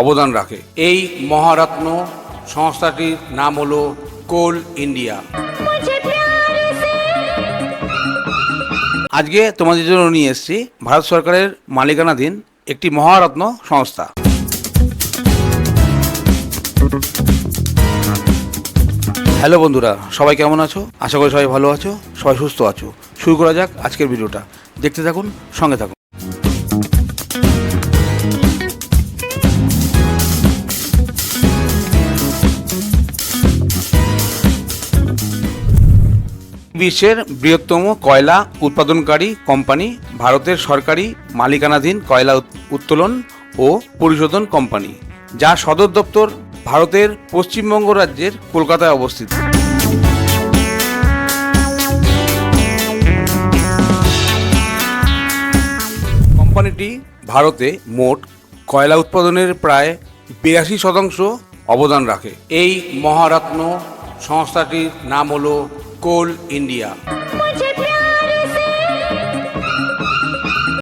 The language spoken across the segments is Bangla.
অবদান রাখে। এই মহারত্ন সংস্থাটির নাম হলো কোল ইন্ডিয়া। আজকে তোমাদের জন্য নিয়ে এসেছি ভারত সরকারের মালিকানাধীন একটি মহারত্ন সংস্থা। হ্যালো বন্ধুরা সবাই কেমন আছো? আশা করি সবাই ভালো আছো সবাই সুস্থ আছো। শুরু করা যাক আজকের ভিডিওটা। দেখতে থাকুন সঙ্গে থাকুন। বিশ্বের বৃহত্তম কয়লা উৎপাদনকারী কোম্পানি, ভারতের সরকারি মালিকানাধীন কয়লা উত্তোলন ও পরিশোধন কোম্পানি, যা সদর দপ্তর ভারতের পশ্চিমবঙ্গ রাজ্যের কলকাতায় অবস্থিত। কোম্পানিটি ভারতে মোট কয়লা উৎপাদনের প্রায় বিরাশি শতাংশ অবদান রাখে। এই মহারত্ন সংস্থাটির নাম হলো কোল ইন্ডিয়া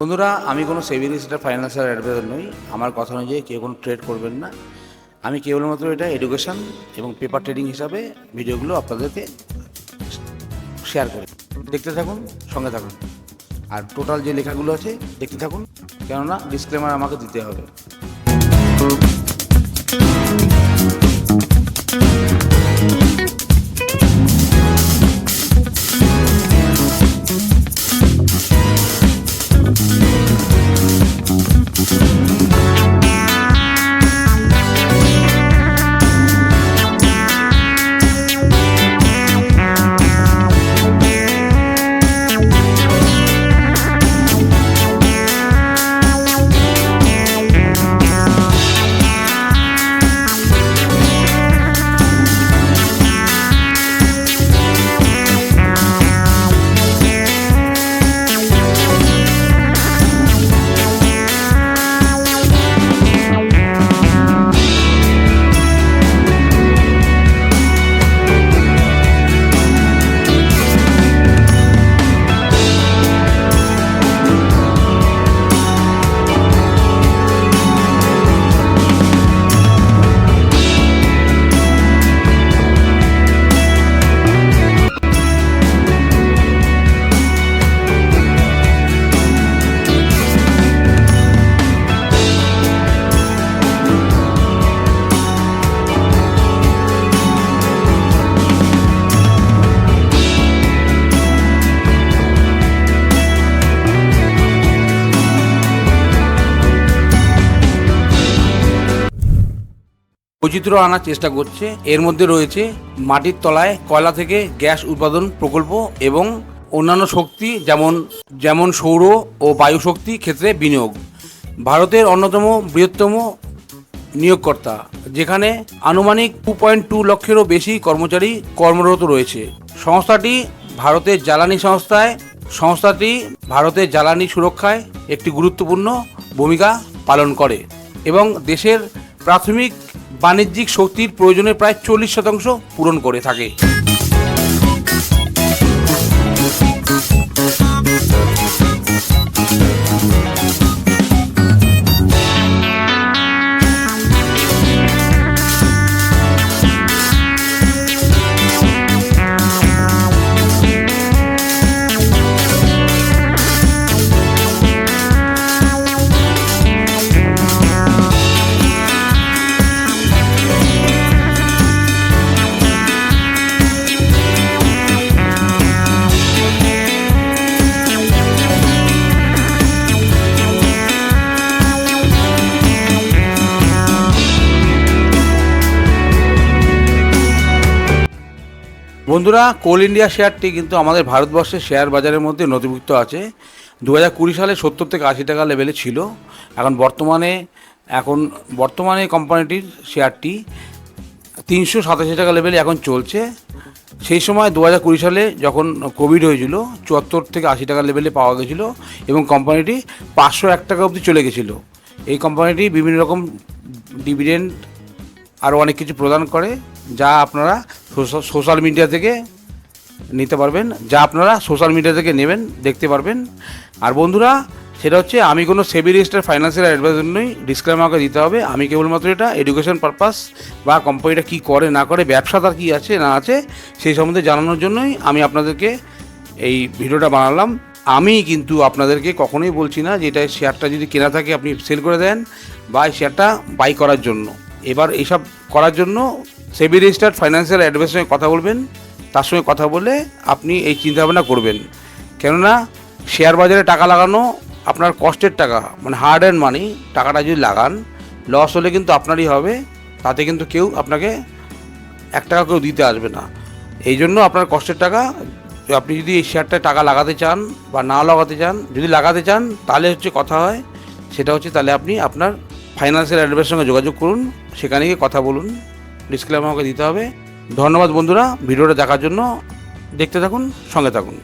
বন্ধুরা আমি কোনো সেভিং রেজিস্টার ফাইন্যান্সিয়াল অ্যাডভাইজার নই। আমার কথা অনুযায়ী কেউ কোনো ট্রেড করবেন না। আমি কেবলমাত্র এটা এডুকেশন এবং পেপার ট্রেডিং হিসাবে ভিডিওগুলো আপনাদেরকে শেয়ার করি। দেখতে থাকুন সঙ্গে থাকুন। আর টোটাল যে লেখাগুলো আছে দেখতে থাকুন। কেননা ডিসক্লেমার আমাকে দিতে হবে। বৈচিত্র্য আনার চেষ্টা করছে। এর মধ্যে রয়েছে মাটির তলায় কয়লা থেকে গ্যাস উৎপাদন প্রকল্প এবং অন্যান্য শক্তি যেমন যেমন সৌর ও বায়ু শক্তি ক্ষেত্রে বিনিয়োগ। ভারতের অন্যতম বৃহত্তম নিয়োগকর্তা, যেখানে আনুমানিক টু পয়েন্ট টু লক্ষেরও বেশি কর্মচারী কর্মরত রয়েছে। সংস্থাটি ভারতের জ্বালানি সংস্থায়, সংস্থাটি ভারতের জ্বালানি সুরক্ষায় একটি গুরুত্বপূর্ণ ভূমিকা পালন করে এবং দেশের প্রাথমিক বাণিজ্যিক শক্তির প্রয়োজনের প্রায় চল্লিশ শতাংশ পূরণ করে থাকে। বন্ধুরা, কোল ইন্ডিয়া শেয়ারটি কিন্তু আমাদের ভারতবর্ষের শেয়ার বাজারের মধ্যে নথিভুক্ত আছে। দু হাজার কুড়ি সালে সত্তর থেকে আশি টাকা লেভেলে ছিল। এখন বর্তমানে এখন বর্তমানে কোম্পানিটির শেয়ারটি তিনশো সাতাশি টাকা লেভেলে এখন চলছে। সেই সময় দু হাজার কুড়ি সালে যখন কোভিড হয়েছিল, চুয়াত্তর থেকে আশি টাকা লেভেলে পাওয়া গেছিল এবং কোম্পানিটি পাঁচশো এক টাকা অবধি চলে গেছিল। এই কোম্পানিটি বিভিন্ন রকম ডিভিডেন্ড আরও অনেক কিছু প্রদান করে, যা আপনারা সোশ্যাল মিডিয়া থেকে নিতে পারবেন। যা আপনারা সোশ্যাল মিডিয়া থেকে নেবেন, দেখতে পারবেন। আর বন্ধুরা, সেটা হচ্ছে আমি কোনো সেবি রেজিস্টার ফাইন্যান্সিয়াল অ্যাডভাইজার নই। আমাকে দিতে হবে। আমি কেবলমাত্র এটা এডুকেশন পারপাস বা কোম্পানিটা কী করে, না করে, ব্যবসা তার কী আছে, না আছে, সেই সম্বন্ধে জানানোর জন্যই আমি আপনাদেরকে এই ভিডিওটা বানালাম। আমি কিন্তু আপনাদেরকে কখনোই বলছি না যে এটা শেয়ারটা যদি কেনা থাকে, আপনি সেল করে দেন বা এই শেয়ারটা বাই করার জন্য। এবার এইসব করার জন্য সেবি রেজিস্টার্ড ফাইন্যান্সিয়াল অ্যাডভাইসের সঙ্গে কথা বলবেন, তার সঙ্গে কথা বলে আপনি এই চিন্তাভাবনা করবেন। কেননা শেয়ার বাজারে টাকা লাগানো আপনার কষ্টের টাকা মানে হার্ড অ্যান্ড মানি টাকাটা যদি লাগান লস হলে কিন্তু আপনারই হবে, তাতে কিন্তু কেউ আপনাকে এক টাকা কেউ দিতে আসবে না। এই জন্য আপনার কষ্টের টাকা, আপনি যদি এই শেয়ারটায় টাকা লাগাতে চান বা না লাগাতে চান, যদি লাগাতে চান, তাহলে হচ্ছে কথা হয়, সেটা হচ্ছে তাহলে আপনি আপনার ফাইন্যান্সিয়াল অ্যাডভাইসের সঙ্গে যোগাযোগ করুন, সেখানে গিয়ে কথা বলুন। ডিসক্লেম আমাকে দিতে হবে। ধন্যবাদ বন্ধুরা ভিডিওটা দেখার জন্য। দেখতে থাকুন সঙ্গে থাকুন।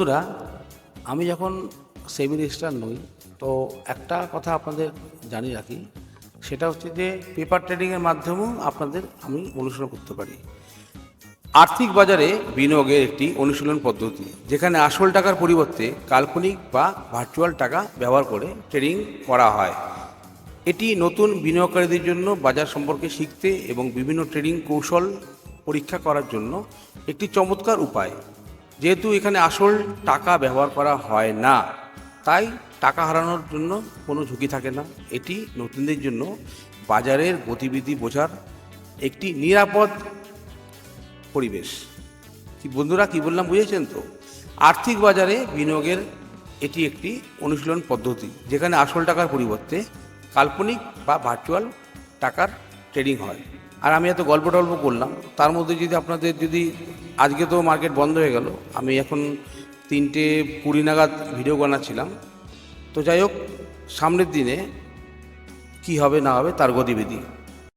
বন্ধুরা, আমি যখন সেমি রেজিস্টার নই, তো একটা কথা আপনাদের জানিয়ে রাখি, সেটা হচ্ছে যে পেপার ট্রেডিংয়ের মাধ্যমেও আপনাদের আমি অনুসরণ করতে পারি। আর্থিক বাজারে বিনিয়োগের একটি অনুশীলন পদ্ধতি, যেখানে আসল টাকার পরিবর্তে কাল্পনিক বা ভার্চুয়াল টাকা ব্যবহার করে ট্রেডিং করা হয়। এটি নতুন বিনিয়োগকারীদের জন্য বাজার সম্পর্কে শিখতে এবং বিভিন্ন ট্রেডিং কৌশল পরীক্ষা করার জন্য একটি চমৎকার উপায়। যেহেতু এখানে আসল টাকা ব্যবহার করা হয় না, তাই টাকা হারানোর জন্য কোনো ঝুঁকি থাকে না। এটি নতুনদের জন্য বাজারের গতিবিধি বোঝার একটি নিরাপদ পরিবেশ। কি বন্ধুরা, কি বললাম বুঝেছেন তো? আর্থিক বাজারে বিনিয়োগের এটি একটি অনুশীলন পদ্ধতি, যেখানে আসল টাকার পরিবর্তে কাল্পনিক বা ভার্চুয়াল টাকার ট্রেডিং হয়। আর আমি এত গল্প টল্প করলাম, তার মধ্যে যদি আপনাদের যদি আজকে তো মার্কেট বন্ধ হয়ে গেল, আমি এখন তিনটে কুড়ি নাগাদ ভিডিও বানাচ্ছিলাম। তো যাই হোক, সামনের দিনে কি হবে না হবে তার গতিবিধি।